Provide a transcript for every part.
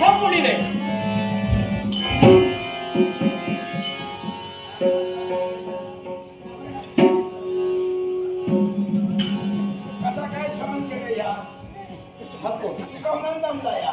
थांब कोणी नाही कसा काय सहन केलं या? हा कोण कमला या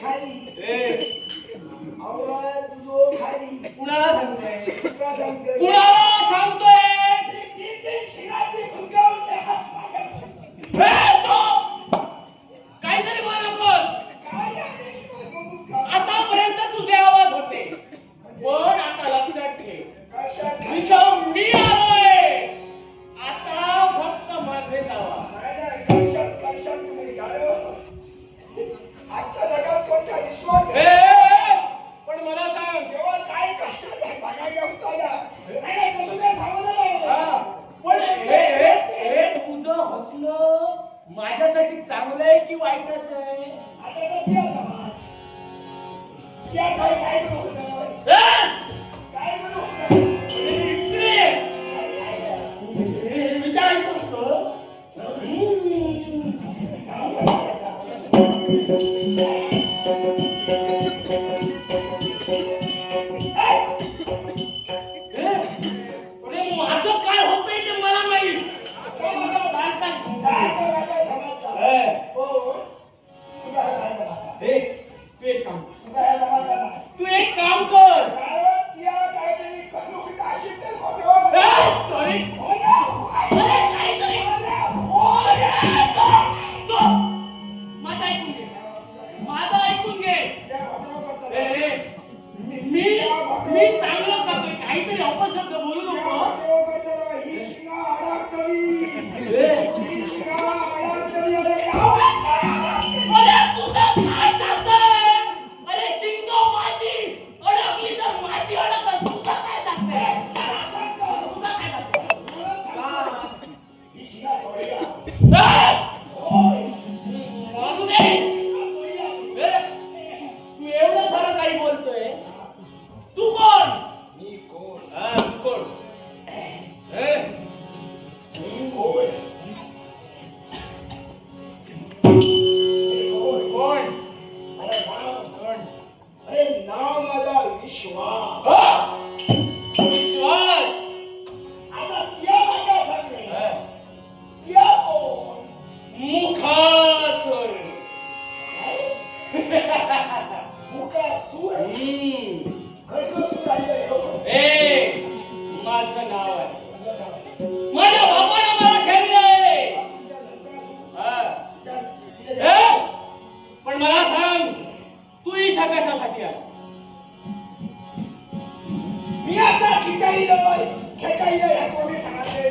खाली. आवाज तुझो खाली. पुन्हा सांगतोय. पुन्हा 先可 cày. मी चांगलं करतोय काहीतरी अपशब्द बोलू मुकासूर खडसूर आणि हो. ए माझं नाव आहे. माझ्या बापाने मला ठेवले पण मला सांग तू इथं कशासाठी आलास? मी आता ठिकाणी नाही ठिकाणी कोणी सांगितले